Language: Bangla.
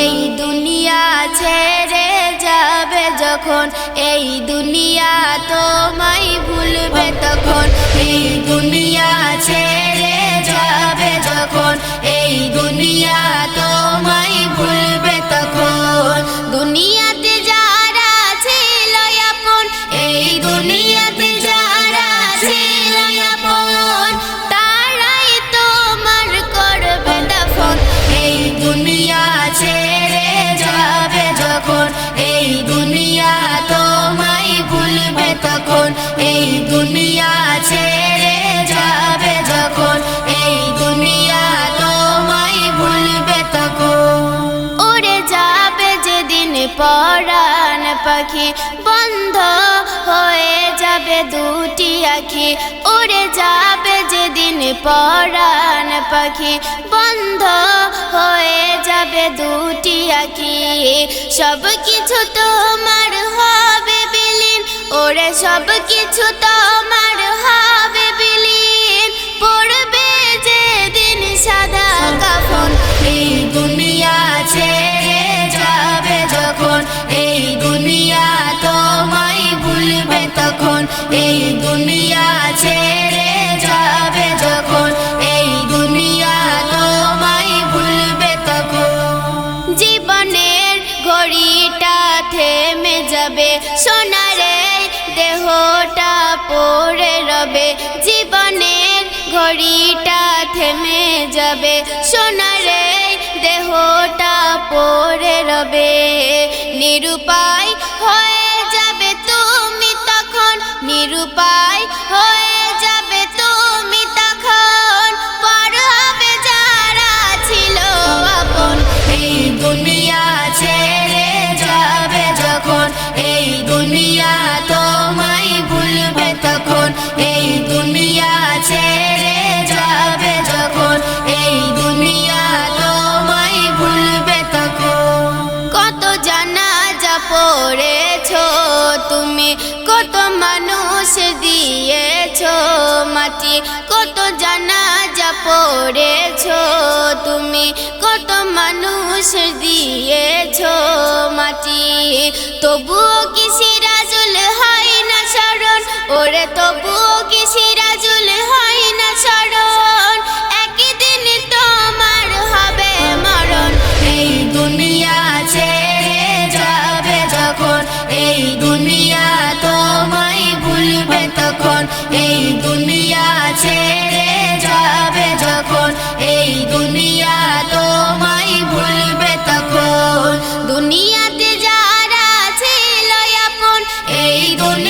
এই দুনিয়া ছেড়ে যাবে যখন এই দুনিয়া তোমায় ভুলবে তখন এই দুনিয়া ছেড়ে যাবে যখন, এই দুনিয়া তোমায় ভুলবে তখন, এই দুনিয়া ছেড়ে যাবে যখন, এই দুনিয়া তোমায় ভুলবে তখন। উড়ে যাবে যেদিন পরাণ পাখি, বন্ধ হয়ে যাবে দুটি আখি। উড়ে যাবে যেদিন পরাণ পাখি, বন্ধ হয়ে যাবে দুটি আখি। সব কিছু তোমার হবে বিলীন। ওরে সব কিছু তোমার হবে বিলীন। পড়বে যেদিন সাদা কাফন। এই দুনিয়া ছেড়ে যাবে যখন। এই দুনিয়া তোমায় ভুলবে তখন। এই দুনিয়া যাবে। সোনারে দেহটা পড়ে রবে। জীবনের ঘড়িটা থেমে যাবে। সোনারে দেহটা পড়ে রবে। নিরুপায় হয়ে যাবে তুমি তখন। নিরুপায় পড়েছ, তুমি কত মানুষ দিয়েছ, মাটি কত জানাজা পড়েছ, তুমি কত মানুষ দিয়েছ, মাটি। তবুও কি সিরাজুল হয় না স্মরণ? ওরে তবুও এই দুনিয়া ছেড়ে যাবে যখন, এই দুনিয়া তোমায় ভুলবে তখন। দুনিয়াতে যারা ছিল আপন, এই দুনিয়া